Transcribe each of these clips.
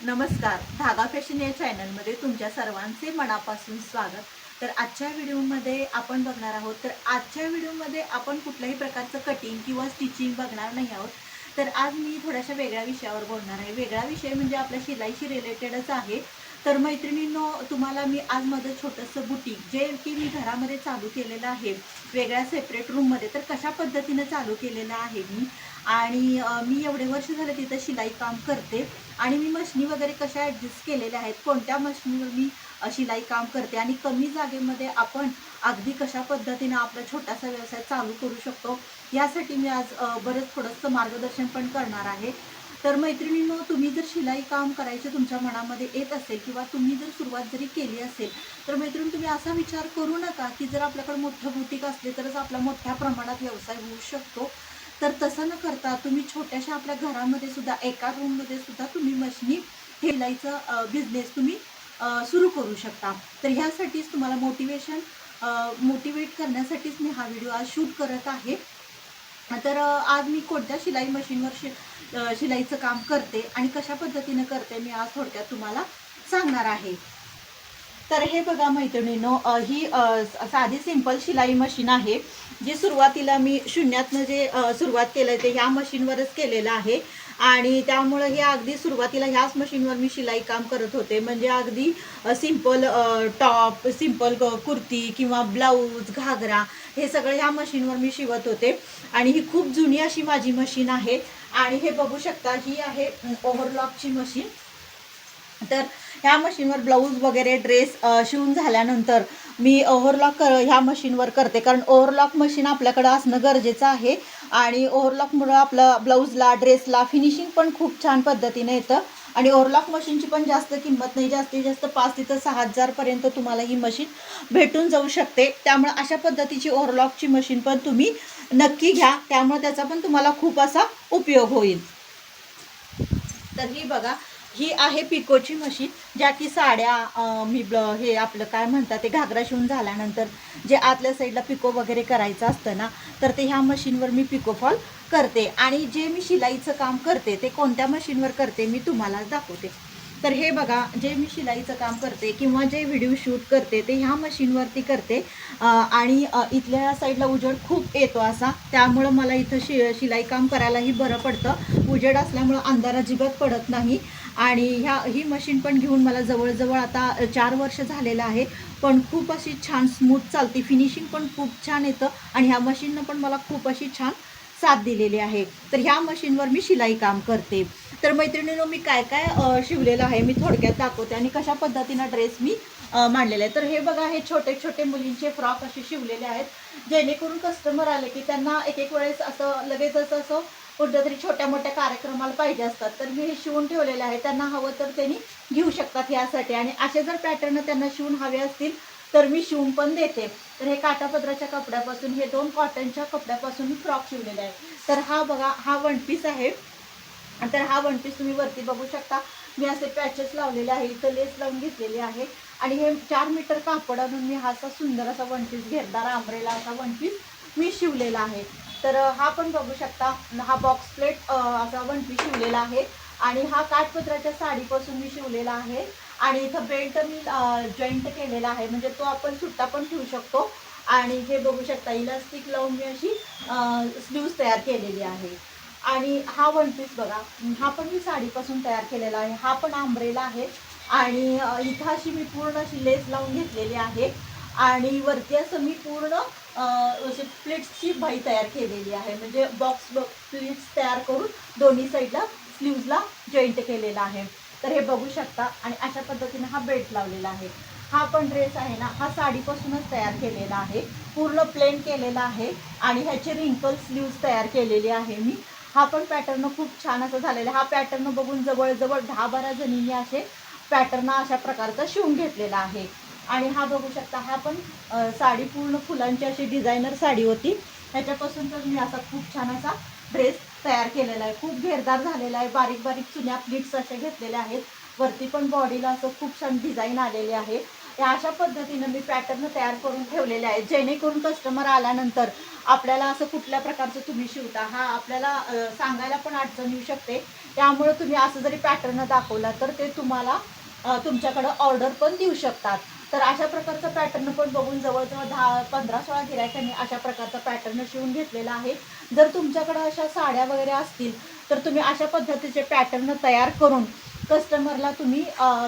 नमस्कार. धागा फॅशन या चॅनलमध्ये तुमच्या सर्वांचे मनापासून स्वागत. तर आजच्या व्हिडिओमध्ये आपण बघणार आहोत तर आजच्या व्हिडिओमध्ये आपण कुठल्याही प्रकारचं कटिंग किंवा स्टिचिंग बघणार नाही आहोत. तर आज मी थोड्याशा वेगळ्या विषयावर बोलणार आहे. वेगळा विषय म्हणजे आपल्या शिलाईशी रिलेटेडच आहे. तर मैत्रिणींनो तुम्हाला मी आज माझं छोटंसं बुटीक जे की मी घरामध्ये चालू केलेलं आहे वेगळ्या सेपरेट रूममध्ये तर कशा पद्धतीनं चालू केलेलं आहे मी? आणि मी एवढे वर्ष झाले तिथं शिलाई काम करते आणि मी मशनी वगैरे कशा ॲडजस्ट केलेल्या आहेत कोणत्या मशनीवर मी शिलाई काम करते आणि कमी जागेमध्ये आपण अगदी कशा पद्धतीनं आपला छोटासा व्यवसाय चालू करू शकतो यासाठी मी आज बरंच थोडंसं मार्गदर्शन पण करणार आहे. तर मैत्रिणींनो तुम्ही जर शिलाई काम करायचं तुमच्या मनामध्ये येत असेल किंवा तुम्ही जर सुरुवात जरी केली असेल तर मैत्रिणी तुम्ही असा विचार करू नका की जर आपल्याकडे मोठं बुटीक असले तरच आपला मोठ्या प्रमाणात व्यवसाय होऊ शकतो. तर तसं न करता तुम्ही छोट्याशा आपल्या घरामध्ये सुद्धा एका रूममध्ये सुद्धा तुम्ही मशनी शिलाईचं बिझनेस तुम्ही सुरू करू शकता. तर ह्यासाठीच तुम्हाला मोटिवेशन मोटिवेट करण्यासाठीच मी हा व्हिडिओ आज शूट करत आहे. तर आज मी कोणत्या शिलाई मशीनवर शि शिलाईचं काम करते आणि कशा पद्धतीनं करते मी आज थोडक्यात तुम्हाला सांगणार आहे. तर हे बघा मैत्रिणीनो ही साधी सिंपल शिलाई मशीन आहे जी सुरुवातीला मी शून्यातनं जे सुरुवात केलं ते ह्या मशीनवरच केलेलं आहे. आणि त्यामुळं हे अगदी सुरुवातीला ह्याच मशीनवर मी शिलाई काम करत होते. म्हणजे अगदी सिंपल टॉप सिंपल कुर्ती किंवा ब्लाऊज घागरा हे सगळं ह्या मशीनवर मी शिवत होते. आणि ही खूप जुनी अशी माझी मशीन आहे. आणि हे बघू शकता ही आहे ओव्हरलॉकची मशीन. तर ह्या मशीनवर ब्लाऊज वगैरे ड्रेस शिवून झाल्यानंतर मी ओव्हरलॉक कर ह्या मशीनवर करते. कारण ओव्हरलॉक मशीन आपल्याकडं असणं गरजेचं आहे. आणि ओव्हरलॉकमुळं आपलं ब्लाऊजला ड्रेसला फिनिशिंग पण खूप छान पद्धतीने येतं. आणि ओव्हरलॉक मशीनची पण जास्त किंमत नाही. जास्तीत जास्त पाच ते सहा हजारपर्यंत तुम्हाला ही मशीन भेटून जाऊ शकते. त्यामुळे अशा पद्धतीची ओव्हरलॉकची मशीन पण तुम्ही नक्की घ्या. त्यामुळे त्याचा पण तुम्हाला खूप असा उपयोग होईल. तर ही बघा ही आहे पिकोची मशीन ज्या की साड्या मी हे आपलं काय म्हणतात ते घागरा शिवून झाल्यानंतर जे आतल्या साईडला पिको वगैरे करायचं असतं ना तर ते ह्या मशीनवर मी पिको फॉल करते. आणि जे मी शिलाईचं काम करते ते कोणत्या मशीनवर करते मी तुम्हाला दाखवते. तर हे बघा जे मी शिलाईचं काम करते किंवा जे व्हिडिओ शूट करते ते ह्या मशीनवरती करते. आणि इथल्या साईडला उजेड खूप येतो असा त्यामुळं मला इथं शि शिलाई काम करायलाही बरं पडतं. उजेड असल्यामुळं अंधार अजिबात पडत नाही. आणि ह्या ही मशीन पण घेऊन मला जवळजवळ आता चार वर्ष झालेलं आहे. पण खूप अशी छान स्मूथ चालते. फिनिशिंग पण खूप छान येतं आणि ह्या मशीननं पण मला खूप अशी छान साथ दिलेली आहे. तर ह्या मशीनवर मी शिलाई काम करते. तर मैत्रिणीनं मी काय काय शिवलेलं आहे मी थोडक्यात दाखवते आणि कशा पद्धतीनं ड्रेस मी अ, मांडलेला आहे. तर हे बघा हे छोटे छोटे मुलींचे फ्रॉक असे शिवलेले आहेत. जेणेकरून कस्टमर आले की त्यांना एक एक वेळेस असं लगेच असं असं कुठल्या तरी छोट्या मोठ्या कार्यक्रमाला पाहिजे असतात. तर मी हे शिवून ठेवलेले आहे. त्यांना हवं तर त्यांनी घेऊ शकतात यासाठी. आणि असे जर पॅटर्न त्यांना शिवून हवे असतील तर मी शिवून पण देते. तर हे काटापदराच्या कपड्यापासून हे दोन कॉटनच्या कपड्यापासून मी फ्रॉक शिवलेले आहे. तर हा बघा हा वन पीस आहे. तर हा वन पीस तुम्ही वरती बघू शकता. मी असे पॅचेस लावलेले आहे. इथं लेस लावून घेतलेली आहे. आणि हे चार मीटर कापड आणून मी हा असा सुंदर असा वन पीस घेरदार आंबरेला असा वन पीस मी शिवलेला आहे. तर हा पण बघू शकता. हा बॉक्स प्लेट असा वन शिवलेला आहे. आणि हा काठपत्राच्या साडीपासून मी शिवलेला आहे. आणि इथं बेल्ट मी जॉईंट केलेला आहे. म्हणजे तो आपण सुट्टा पण ठेवू शकतो. आणि हे बघू शकता इलास्टिक लावून मी अशी स्लीव्ज तयार केलेली आहे. आणि हा वन पीस बघा. हा पण मी साडीपासून तयार केलेला आहे. हा पण आंब्रेला आहे. आणि इथं अशी मी पूर्ण अशी लेस लावून घेतलेली आहे. आणि वरती असं मी पूर्ण अशी असे प्लेट्सची भाई तयार केलेली आहे. म्हणजे बॉक्स प्लेट्स तयार करून दोन्ही साईडला स्लीव्जला जॉईंट केलेला आहे. तर हे बघू शकता आणि अशा पद्धतीने हा बेल्ट लावलेला आहे. हा पण ड्रेस आहे ना हा साडीपासूनच तयार केलेला आहे. पूर्ण प्लेन केलेला आहे आणि ह्याचे रिंकल स्लीव्ज तयार केलेली आहे मी. हा पण पॅटर्न खूप छान असं झालेला आहे. हा पॅटर्न बघून जवळजवळ दहा बारा जणींनी असे पॅटर्न अशा प्रकारचा शिवून घेतलेला आहे. आणि हा बघू शकता हा पण साडी पूर्ण फुलांची अशी डिझायनर साडी होती. ह्याच्यापासून तर मी असा खूप छान असा ड्रेस तयार केलेला आहे. खूप घेरदार झालेला आहे. बारीक बारीक चुन्या प्लीट्स असे घेतलेल्या आहेत. वरती पण बॉडीला असं खूप छान डिझाईन आलेले आहे. या अशा पद्धतीनं मी पॅटर्न तयार करून ठेवलेले आहेत जेणेकरून कस्टमर आल्यानंतर आपल्याला असं कुठल्या प्रकारचं तुम्ही शिवता हा आपल्याला सांगायला पण अडचण येऊ शकते. त्यामुळे तुम्ही असं जरी पॅटर्न दाखवला तर ते तुम्हाला तुमच्याकडं ऑर्डर पण देऊ शकतात. तर अशा प्रकारचा पॅटर्न पण बघून जवळजवळ दहा पंधरा सोळा गिरायकांनी अशा प्रकारचा पॅटर्न शिवून घेतलेला आहे. जर तुमच्याकडं अशा साड्या वगैरे असतील तर तुम्ही अशा पद्धतीचे पॅटर्न तयार करून कस्टमरला तुम्ही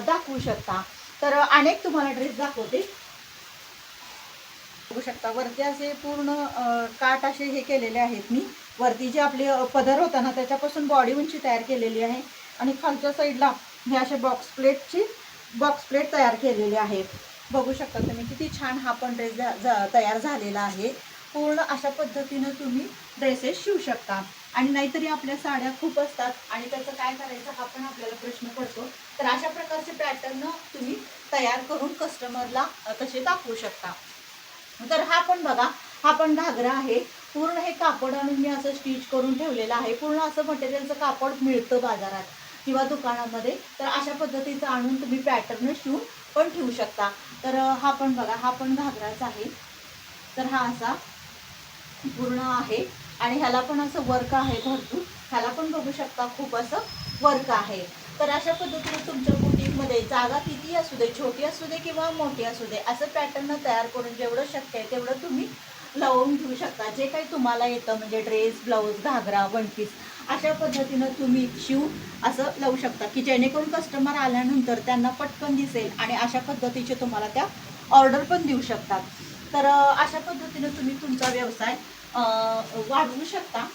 दाखवू शकता. तर अनेक तुम्हाला ड्रेस दाखवते. बघू शकता वरती असे पूर्ण काट काठ असे हे केलेले आहेत मी. वरती जे आपले पदर होता ना त्याच्यापासून बॉडी उंची तयार केलेली आहे. आणि खालच्या साईडला हे असे बॉक्स प्लेटची बॉक्स प्लेट तयार केलेली आहे. बघू शकता तुम्ही किती छान हा पण ड्रेस तयार झालेला आहे. पूर्ण अशा पद्धतीनं तुम्ही ड्रेसेस शिवू शकता. आणि नाहीतरी आपल्या साड्या खूप असतात आणि त्याचं काय करायचं हा पण आपल्याला प्रश्न पडतो. तर अशा प्रकारचे पॅटर्न तुम्ही तयार करून कस्टमरला तसे दाखवू शकता. तर हा पण बघा हा पण घागरा आहे. पूर्ण हे कापड आणून मी असं स्टिच करून ठेवलेलं आहे. पूर्ण असं मटेरियलचं कापड मिळतं बाजारात. किंवा दुकानामध्ये तर अशा पद्धतीचं आणून तुम्ही पॅटर्न शिवून पण ठेवू शकता. तर हा पण बघा हा पण घागराच आहे. तर हा असा पूर्ण आहे. आणि ह्याला पण असं वर्क आहे भरपूर. ह्याला पण बघू शकता खूप असं वर्क आहे. तर अशा पद्धतीने तुमच्या बुटीकमध्ये जागा किती असू दे छोटी असू दे किंवा मोठी असू दे असं पॅटर्न तयार करून जेवढं शक्य आहे तेवढं तुम्ही लावून घेऊ शकता. जे काही तुम्हाला येतं म्हणजे ड्रेस ब्लाऊज घागरा वन पीस अशा पद्धतीनं तुम्ही शिव असं लावू शकता की जेणेकरून कस्टमर आल्यानंतर त्यांना पटकन दिसेल आणि अशा पद्धतीचे तुम्हाला त्या ऑर्डर पण देऊ शकतात. तर अशा पद्धतीनं तुम्ही तुमचा व्यवसाय वाढवू शकता.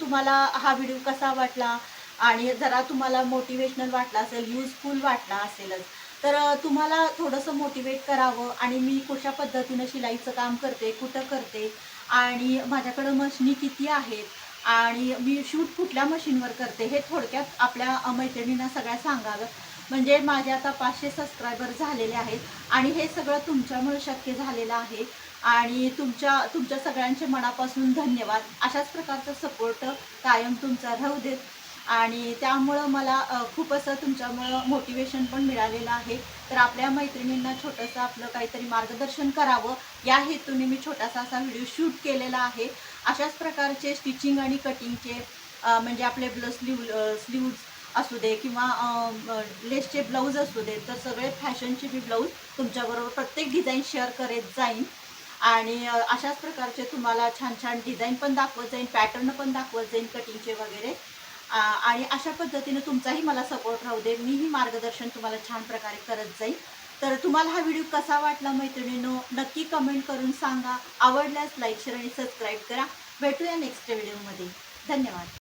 तुम्हाला हा व्हिडिओ कसा वाटला आणि जरा तुम्हाला मोटिवेशनल वाटला असेल युजफुल वाटला असेलच तर तुम्हाला थोडंसं मोटिवेट करावं आणि मी कशा पद्धतीनं शिलाईचं काम करते कुठं करते आणि माझ्याकडं मशिनी किती आहेत? आणि मी शूट कुठल्या मशीनवर करते? हे थोडक्यात आपल्या मैत्रिणींना सगळ्या सांगावं. म्हणजे माझे आता पाचशे सबस्क्रायबर झालेले आहेत आणि हे सगळं तुमच्यामुळे शक्य झालेलं आहे. आणि तुमच्या तुमच्या सगळ्यांच्या मनापासून धन्यवाद. अशाच प्रकारचा सपोर्ट कायम तुमचा राहू देत. आणि त्यामुळं मला खूप असं तुमच्यामुळं मोटिवेशन पण मिळालेलं आहे. तर आपल्या मैत्रिणींना छोटंसं आपलं काहीतरी मार्गदर्शन करावं. या हेतूने मी छोटासा असा व्हिडिओ शूट केलेला आहे. अशाच प्रकारचे स्टिचिंग आणि कटिंगचे म्हणजे आपले ब्ल स्लीव स्लीव्ज असू दे किंवा लेसचे ब्लाऊज असू दे तर सगळे फॅशनचे मी ब्लाऊज तुमच्याबरोबर प्रत्येक डिझाईन शेअर करत जाईन. आणि अशाच प्रकारचे तुम्हाला छान छान डिझाईन पण दाखवत जाईन पॅटर्न पण दाखवत जाईन कटिंगचे वगैरे. आणि अशा पद्धतीने तुमचाही मला सपोर्ट राहू दे. मीही मार्गदर्शन तुम्हाला छान प्रकारे करत जाईल तर तुम्हाला हा व्हिडिओ कसा वाटला मैत्रिणींनो नक्की कमेंट करून सांगा. आवडल्यास लाईक शेअर आणि सबस्क्राईब करा. भेटूया नेक्स्ट व्हिडिओमध्ये धन्यवाद.